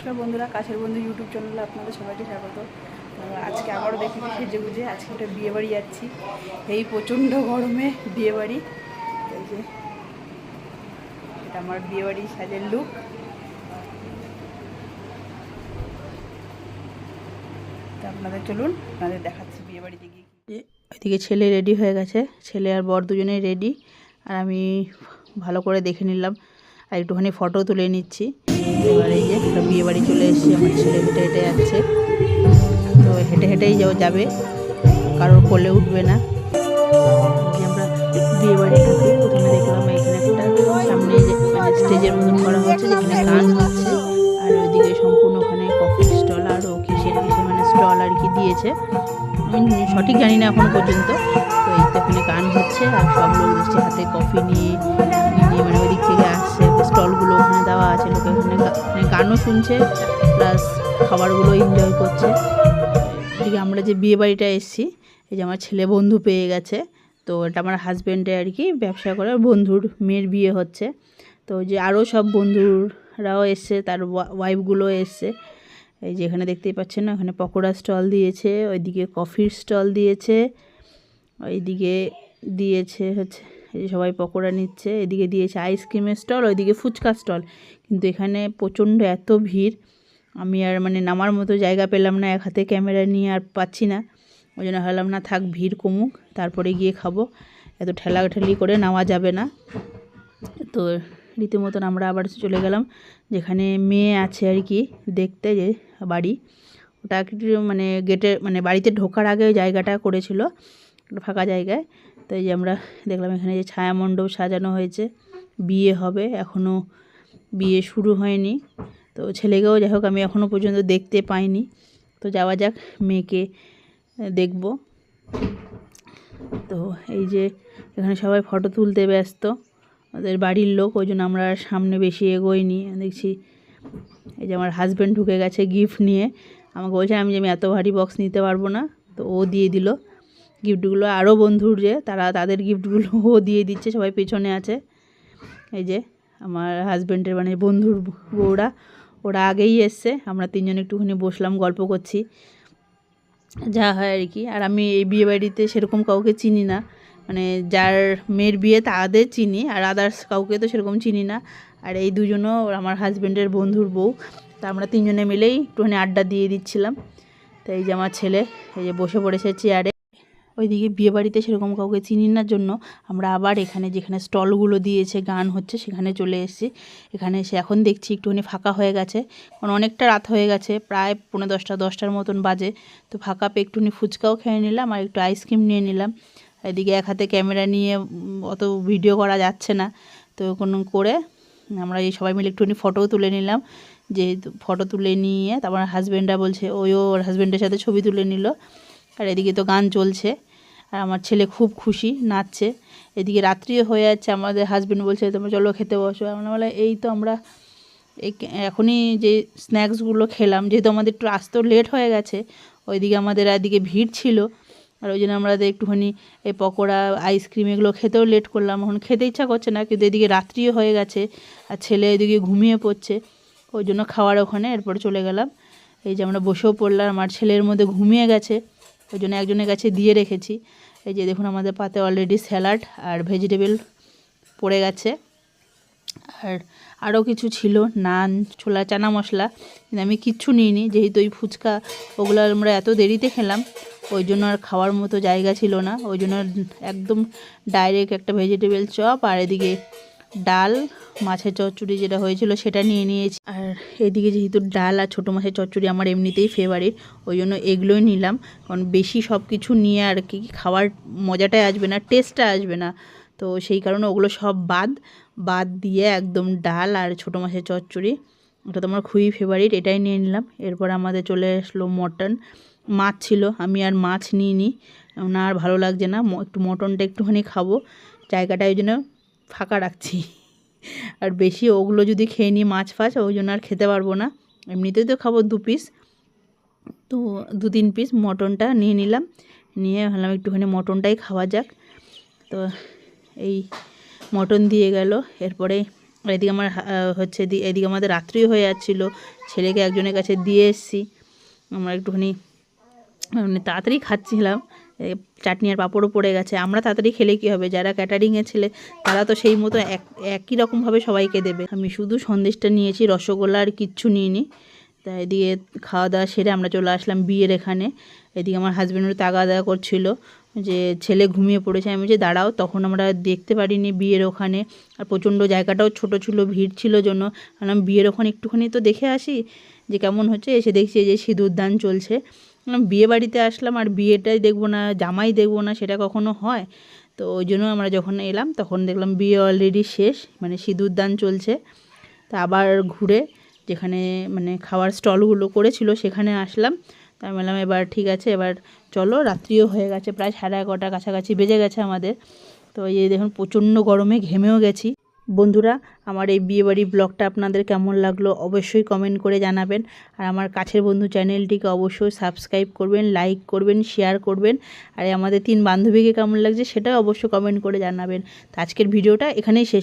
নমস্কার বন্ধুরা, কাছের বন্ধু ইউটিউব চ্যানেলে আপনাদের সবাইকে স্বাগত। আজকে আবারও দেখি সেজে বুঝে আজকে একটা বিয়ে বাড়ি যাচ্ছি। এই প্রচণ্ড গরমে বিয়ে বাড়ি এই যে, এটা আমার বিয়ে বাড়ি সাজের লুক তা আপনাদের চলুন, আপনাদের দেখাচ্ছি বিয়ে বাড়িতে গিয়ে ওইদিকে ছেলে রেডি হয়ে গেছে, ছেলে আর বর দুজনেই রেডি আর আমি ভালো করে দেখে নিলাম, আর একটুখানি ফটো তুলে নিচ্ছি। এবার এই যে একটা বিয়ে বাড়ি চলে এসেছি, আমার ছেলে হেঁটে হেঁটে যাচ্ছে। তো হেঁটে হেঁটেই যাও, যাবে। কারোর কোলে উঠবে না। আমরা বিয়ে বাড়ি প্রথমে দেখলাম, এখানে একটা সামনে যে মানে স্টেজের মতন করা হচ্ছে যেখানে গান হচ্ছে। আর ওইদিকে সম্পূর্ণ ওখানে কফি স্টল আর ও কিসের কিসের মানে স্টল আর কি দিয়েছে। আমি সঠিক জানি না এখনও পর্যন্ত। তো এই তো গান হচ্ছে আর সব লোক হাতে কফি নিয়ে। মানে গানও শুনছে, প্লাস খাবারগুলো এনজয় করছে। এদিকে আমরা যে বিয়ে বাড়িটা এসেছি, এই যে আমার ছেলে বন্ধু পেয়ে গেছে, তো এটা আমার হাজব্যান্ডে আর কি, ব্যবসা করে, বন্ধুর মেয়ের বিয়ে হচ্ছে। তো যে আরও সব বন্ধুরাও এসছে, তার ওয়াইফগুলো এসছে। এই যে এখানে দেখতেই পাচ্ছেন না, এখানে পকোড়া স্টল দিয়েছে, ওইদিকে কফির স্টল দিয়েছে, ওইদিকে দিয়েছে হচ্ছে এই সবাই পকোড়া নিচ্ছে, এদিকে দিয়েছে আইসক্রিমের স্টল, ওইদিকে ফুচকা স্টল। কিন্তু এখানে প্রচণ্ড এত ভিড়। আমি আর মানে নামার মতো জায়গা পেলাম না, এক হাতে ক্যামেরা নিয়ে আর পাচ্ছি না। ওই জন্য ভাবলাম, না থাক, ভিড় কমুক, তারপরে গিয়ে খাব। এত ঠেলাঠেলি করে নেওয়া যাবে না। তো রীতিমতন আমরা আবার চলে গেলাম, যেখানে মেয়ে আছে আর কি, দেখতে যে বাড়ি। ওটা মানে গেটে মানে বাড়িতে ঢোকার আগে ওই জায়গাটা করেছিল, ফাঁকা জায়গায়। তো এই যে আমরা দেখলাম এখানে যে ছায়া মণ্ডপ সাজানো হয়েছে। বিয়ে হবে এখনও বিয়ে শুরু হয়নি। তো ছেলেকেও যাই হোক, আমি এখনও পর্যন্ত দেখতে পাইনি। তো যাওয়া যাক, মেয়েকে দেখব। তো এই যে এখানে সবাই ফটো তুলতে ব্যস্ত। ওদের বাড়ির লোক, ওই জন্য আমরা সামনে বেশি এগোইনি। দেখছি এই যে আমার হাজব্যান্ড ঢুকে গেছে গিফট নিয়ে। আমাকে বলছে, আমি যে আমি এত ভারী বক্স নিতে পারব না। তো ও দিয়ে দিল। গিফটগুলো আরও বন্ধুর যে, তারা তাদের গিফটগুলো ও দিয়ে দিচ্ছে, সবাই পেছনে আছে। এই যে, আমার হাজব্যান্ডের মানে বন্ধুর বউরা, ওরা আগেই এসছে, আমরা তিনজন একটুখানি বসলাম, গল্প করছি। যা হয় আর কি, আর আমি এই বিয়ে বাড়িতে সেরকম কাউকে চিনি না। মানে যার মেয়ের বিয়ে তাদের চিনি, আর আদার্স কাউকে তো সেরকম চিনি না। আর এই দুজনও আমার হাজব্যান্ডের বন্ধুর বউ, তা আমরা তিনজনে মিলেই একটুখানি আড্ডা দিয়ে দিচ্ছিলাম। তো এই যে আমার ছেলে, এই যে বসে পড়েছে চেয়ারে ওইদিকে বিয়ে বাড়িতে সেরকম কাউকে চিনি না জন্য আমরা আবার এখানে যেখানে স্টলগুলো দিয়েছে, গান হচ্ছে সেখানে চলে এসেছি। এখানে এসে এখন দেখছি একটুখানি ফাঁকা হয়ে গেছে। কারণ অনেকটা রাত হয়ে গেছে, প্রায় পনেরো দশটা, দশটার মতন বাজে। তো ফাঁকা পেয়ে একটুখানি ফুচকাও খেয়ে নিলাম আর একটু আইসক্রিম নিয়ে নিলাম। এদিকে এক হাতে ক্যামেরা নিয়ে অত ভিডিও করা যাচ্ছে না। তো কোনো করে আমরা এই সবাই মিলে একটুখানি ফটোও তুলে নিলাম। যেহেতু ফটো তুলে নিয়ে তারপর হাজব্যান্ডরা বলছে, ওই ওর হাজব্যান্ডের সাথে ছবি তুলে নিল। আর এদিকে তো গান চলছে। আর আমার ছেলে খুব খুশি, নাচছে। এদিকে রাত্রিও হয়ে যাচ্ছে, আমাদের হাজব্যান্ড বলছে, তোমরা চলো খেতে বসো। আমরা বলে এই তো আমরা এখনই যে স্ন্যাক্সগুলো খেলাম, যেহেতু আমাদের একটু আসতেও লেট হয়ে গেছে, ওইদিকে আমাদের এদিকে ভিড় ছিল। আর ওই জন্য আমরা একটুখানি এই পকোড়া আইসক্রিম এগুলো খেতেও লেট করলাম। এখন খেতে ইচ্ছা করছে না, কিন্তু এদিকে রাত্রিও হয়ে গেছে, আর ছেলে এদিকে ঘুমিয়ে পড়ছে। ওই জন্য খাওয়ার ওখানে, এরপর চলে গেলাম। এই যে আমরা বসেও পড়লাম আমার ছেলের মধ্যে ঘুমিয়ে গেছে। ওই জন্য একজনের কাছে দিয়ে রেখেছি। এই যে দেখুন আমাদের পাতে অলরেডি স্যালাড আর ভেজিটেবল পড়ে গেছে। আর আরও কিছু ছিল, নান, ছোলা, চানা মশলা। কিন্তু আমি কিচ্ছু নিইনি, যেহেতু ওই ফুচকা, ওগুলো আমরা এত দেরিতে খেলাম, ওই জন্য আর খাওয়ার মতো জায়গা ছিল না। ওই জন্য একদম ডাইরেক্ট একটা ভেজিটেবল চপ আর এদিকে ডাল, মাছের চচ্চড়ি যেটা হয়েছিল সেটা নিয়ে নিয়েছি। আর এদিকে যেহেতু ডাল আর ছোটো মাছের চচ্চড়ি আমার এমনিতেই ফেভারিট ওই জন্য এগুলোই নিলাম। কারণ বেশি সব কিছু নিয়ে আর কি খাওয়ার মজাটাই আসবে না টেস্টটা আসবে না। তো সেই কারণে ওগুলো সব বাদ বাদ দিয়ে একদম ডাল আর ছোটো মাছের চচ্চড়ি। ওটা তো আমার খুবই ফেভারিট এটাই নিয়ে নিলাম। এরপর আমাদের চলে আসলো মটন। মাছ ছিল, আমি আর মাছ নিইনি। না, আর ভালো লাগছে না। একটু মটনটা একটুখানি খাব। জায়গাটা ওই জন্য ফাঁকা রাখছি। আর বেশি ওগুলো যদি খেয়ে নিই মাছ ফাছ, ওই জন্য আর খেতে পারব না। এমনিতেই তো খাব দু পিস তো দু তিন পিস মটনটা নিয়ে নিলাম। নিয়ে ভাবলাম একটুখানি মটনটাই খাওয়া যাক। তো এই মটন দিয়ে গেল। এরপরে এদিকে আমার হচ্ছে এদিকে আমাদের রাত্রি হয়ে যাচ্ছিল। ছেলেকে একজনের কাছে দিয়ে এসেছি। আমরা একটুখানি মানে তাড়াতাড়ি খাচ্ছিলাম। চাটনি আর পাঁপড়ও পড়ে গেছে। আমরা তাড়াতাড়ি খেলে কী হবে? যারা ক্যাটারিংয়ে ছেলে, তারা তো সেই মতো এক, একই রকমভাবে সবাইকে দেবে। আমি শুধু সন্দেশটা নিয়েছি, রসগোল্লা আর কিচ্ছু নিইনি। তা এদিকে খাওয়া দাওয়া সেরে আমরা চলে আসলাম বিয়ের এখানে। এদিকে আমার হাজব্যান্ডও তাগা দাওয়া করছিল যে, ছেলে ঘুমিয়ে পড়েছে। আমি যে দাঁড়াও। তখন আমরা দেখতে পারিনি বিয়ের ওখানে। আর প্রচণ্ড জায়গাটাও ছোট ছিল, ভিড় ছিল জন্য। বললাম, বিয়ের ওখানে একটুখানি তো দেখে আসি যে কেমন হচ্ছে। এসে দেখছি যে সিঁদুর দান চলছে। বিয়ে বাড়িতে আসলাম আর বিয়েটাই দেখব না, জামাই দেখব না, সেটা কখনো হয়। তো ওই জন্য আমরা যখন এলাম, তখন দেখলাম বিয়ে অলরেডি শেষ মানে সিঁদুর দান চলছে। তা আবার ঘুরে যেখানে মানে খাওয়ার স্টলগুলো করেছিল, সেখানে আসলাম। তা বললাম, এবার ঠিক আছে, এবার চলো, রাত্রিও হয়ে গেছে, প্রায় সাড়ে এগারোটার কাছাকাছি বেজে গেছে আমাদের। তো এই দেখুন, প্রচণ্ড গরমে ঘেমেও গেছি। বন্ধুরা, আমার এই বিয়েবাড়ি ব্লগটা আপনাদের কেমন লাগল অবশ্যই কমেন্ট করে জানাবেন। আর আমার কাছের বন্ধু চ্যানেলটিকে অবশ্যই সাবস্ক্রাইব করবেন লাইক করবেন শেয়ার করবেন। আর আমাদের তিন বান্ধবীকে কেমন লাগছে সেটা অবশ্যই কমেন্ট করে জানাবেন। তো আজকের ভিডিওটা এখানেই শেষ।